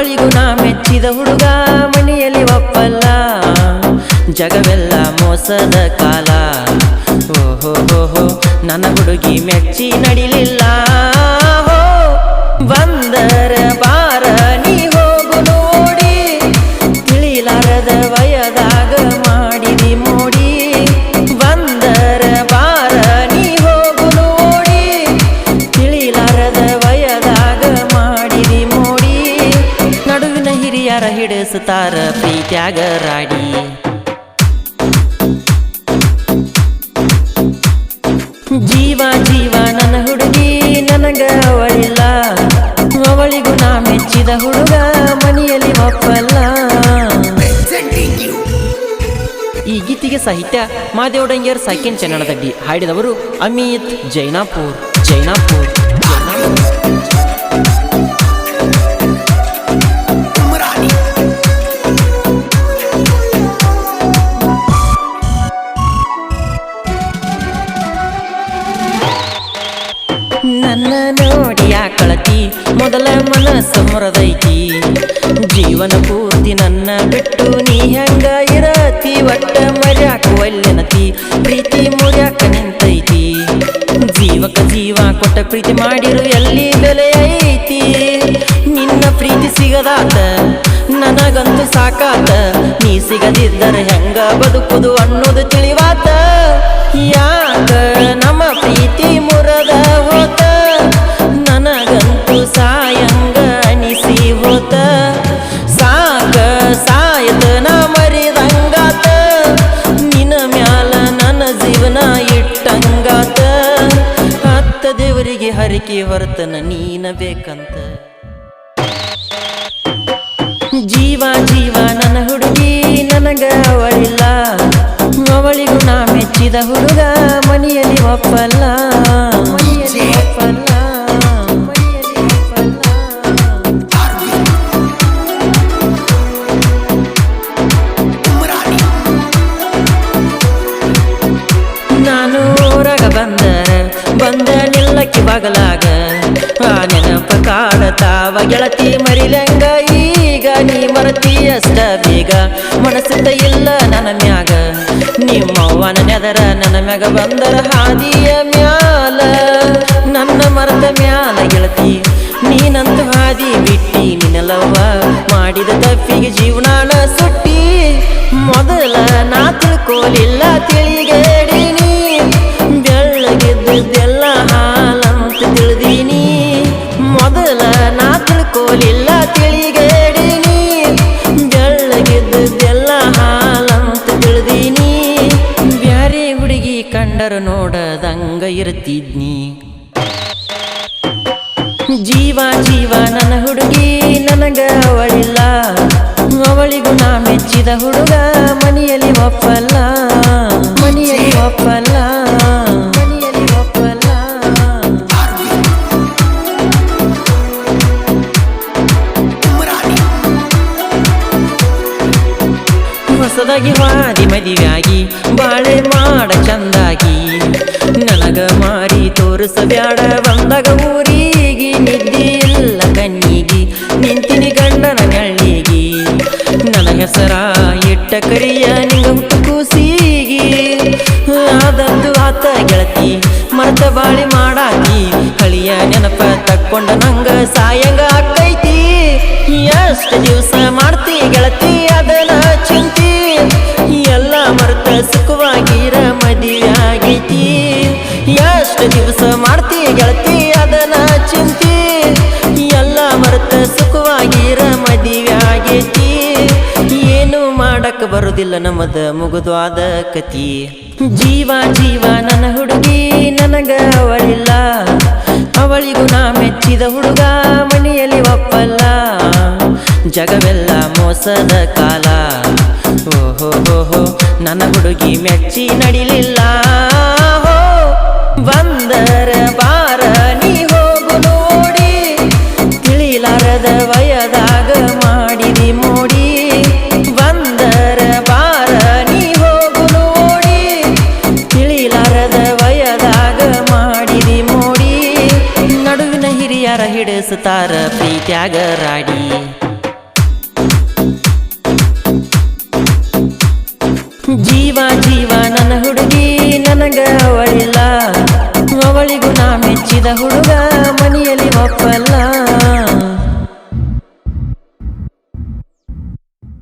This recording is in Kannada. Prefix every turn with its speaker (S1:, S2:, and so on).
S1: ಅವಳಿಗೂ ನಾ ಮೆಚ್ಚಿದ ಹುಡುಗ, ಮನೆಯಲ್ಲಿ ಒಪ್ಪಲ್ಲ. ಜಗವೆಲ್ಲ ಮೋಸದ ಕಾಲ. ಓಹೋ ಹೋ ಹೋ ನನ್ನ ಹುಡುಗಿ ಮೆಚ್ಚಿ ನಡಿಲಿಲ್ಲ. ಬಂದರ ಬಾರ ಹಿರಿಯರ ಹಿಡಿಸುತ್ತಾರ ಪ್ರೀತ್ಯಾಗ ರಾಡಿ ಜೀವ ಜೀವ, ನನ್ನ ಹುಡುಗಿ, ನನಗ ಅವಳಿಲ್ಲ. ಅವಳಿಗೂ ನಾ ಮೆಚ್ಚಿದ ಹುಡುಗ, ಮನೆಯಲ್ಲಿ ಒಪ್ಪಲ್ಲ. ಈ ಗೀತಿಗೆ ಸಾಹಿತ್ಯ ಮಾದೇವಡಂಗಿಯರ್ ಸೆಕೆಂಡ್ ಚನ್ನಡದಡ್ಡಿ ಹಾಡಿದವರು ಅಮಿತ್ ಜೈನಾಪುರ್ ಜೈನಾಪುರ್. ಮನಸ್ಸು ಮೊರದೈತಿ ಜೀವನ ಪೂರ್ತಿ ನನ್ನ ಬಿಟ್ಟು ನೀ ಹೆಂಗ ಇರತಿ? ಒಟ್ಟ ಮರ್ಯಾಕ ಒಲ್ಲೆನತಿ ಪ್ರೀತಿ ಮುರ್ಯಾಕ ನಿಂತೈತಿ. ಜೀವಕ ಜೀವ ಕೊಟ್ಟ ಪ್ರೀತಿ ಮಾಡಿರು ಎಲ್ಲಿ ಬೆಲೆ ಐತಿ? ನಿನ್ನ ಪ್ರೀತಿ ಸಿಗದಾತ, ನನಗಂತೂ ಸಾಕಾತ. ನೀ ಸಿಗದಿದ್ದರೆ ಹೆಂಗ ಬದುಕುದು ಅನ್ನೋದು ತಿಳಿವಾತ. ಯಾಕ ನಮ್ಮ ಪ್ರೀತಿ ಮುರದ ಸಾಯದ ನಾ ಮರಿದಂಗಾತ. ನಿನ್ನ ಮ್ಯಾಲ ನನ್ನ ಜೀವನ ಇಟ್ಟಂಗಾತ. ಹತ್ತ ದೇವರಿಗೆ ಹರಿಕೆ ಹೊರತನ ನೀನ ಬೇಕಂತ. ಜೀವ ಜೀವ ನನ್ನ ಹುಡುಗಿ, ನನಗ ಅವಳಿಲ್ಲ. ಅವಳಿಗೂ ನಾ ಮೆಚ್ಚಿದ ಹುಡುಗ, ಮನೆಯಲ್ಲಿ ಒಪ್ಪಲ್ಲ. ಬಗಲಾಗ. ಆ ನೆನಪ ಕಾಡತಾವ ಗೆಳತಿ ಮರಿಲಂಗ, ಈಗ ನೀ ಮರತಿಯಷ್ಟ ಬೀಗ. ಮನಸ್ಸಿಂದ ಇಲ್ಲ ನನ್ನ ಮ್ಯಾಗ. ನಿಮ್ಮವ್ವನ ನೆದರ ನನ್ನ ಮ್ಯಾಗ ಬಂದರ ಹಾದಿಯ ಮ್ಯಾಲ. ನನ್ನ ಮರದ ಮ್ಯಾಲ ಗೆಳತಿ, ನೀನಂತೂ ಹಾದಿ ಬಿಟ್ಟಿ. ನಿನ್ನಲವ್ವ ಮಾಡಿದ ತಪ್ಪಿಗೆ ಜೀವನಾನ ಸುಟ್ಟಿ. ಮೊದಲ ನಾ ತಿಳ್ಕೋಲಿಲ್ಲ ತಿಳಿಗೇಡಿನಿ ಇರ್ತಿದ್ನಿ. ಜೀವ ಜೀವ, ನನ್ನ ಹುಡುಗಿ, ನನಗ ಅವಳಿಲ್ಲ. ಅವಳಿಗೂ ನಾ ಮೆಚ್ಚಿದ ಹುಡುಗ, ಮನೆಯಲ್ಲಿ ಒಪ್ಪಲ್ಲ. ಮನೆಯಲ್ಲಿ ಒಪ್ಪಲ್ಲ. ಮನೆಯಲ್ಲಿ ಒಪ್ಪಲ್ಲ. ಹೊಸದಾಗಿ ಹಾದಿ ಮದುವೆಯಾಗಿ ಬಾಳೆ ಮಾಡ ಚಂದಾಗಿ. ನನಗ ಮಾರಿ ತೋರಿಸಬ್ಯಾಡ. ಬಂದಾಗ ಊರಿಗೆ ನಿದ್ದೆ ಇಲ್ಲ ಕಣ್ಣಿಗೆ. ನಿಂತಿನಿ ಗಂಡನ ಕಣ್ಣಿಗೆ ನನ್ನ ಹೆಸರ ಇಟ್ಟ ಕರಿಯ ನಿಂಗ ಹುಟ್ಟು ಕೂಸಿಗೆ. ಆದದ್ದು ಆತ ಗೆಳತಿ ಮರ್ತ ಬಾಳಿ ಮಾಡಾಕಿ. ಹಳಿಯ ನೆನಪ ತಕ್ಕೊಂಡ ನಂಗ ಸಾಯಂಗ ಆಕೈತಿ ಎಷ್ಟು ದಿವಸ ಮಾಡ್ತಿ ಗೆಳತಿ ಸುಖವಾಗಿರ ಮದುವೆ ಆಗೈತಿ ಏನು ಮಾಡಕ್ ಬರುದಿಲ್ಲ ನಮ್ಮದ ಮುಗುದ್ವಾದ ಕತಿ. ಜೀವ ಜೀವ ನನ್ನ ಹುಡುಗಿ ನನಗ ಅವಳಿಲ್ಲ. ಅವಳಿಗೂ ನಾ ಮೆಚ್ಚಿದ ಹುಡುಗ ಮನೆಯಲ್ಲಿ ಒಪ್ಪಲ್ಲ. ಜಗವೆಲ್ಲ ಮೋಸದ ಕಾಲ. ಓಹೋ, ನನ್ನ ಹುಡುಗಿ ಮೆಚ್ಚಿ ನಡಿಲಿಲ್ಲ. ಯಾರ ಹಿಡಿಸುತ್ತಾರ ಪ್ರೀತ್ಯಾಗ ರಾಡಿ ಜೀವ ಜೀವ, ನನ್ನ ಹುಡುಗಿ, ನನಗ ಅವಳಿಲ್ಲ. ಅವಳಿಗೂ ನಾ ಮೆಚ್ಚಿದ ಹುಡುಗ, ಮನೆಯಲ್ಲಿ ಒಪ್ಪಲ್ಲ.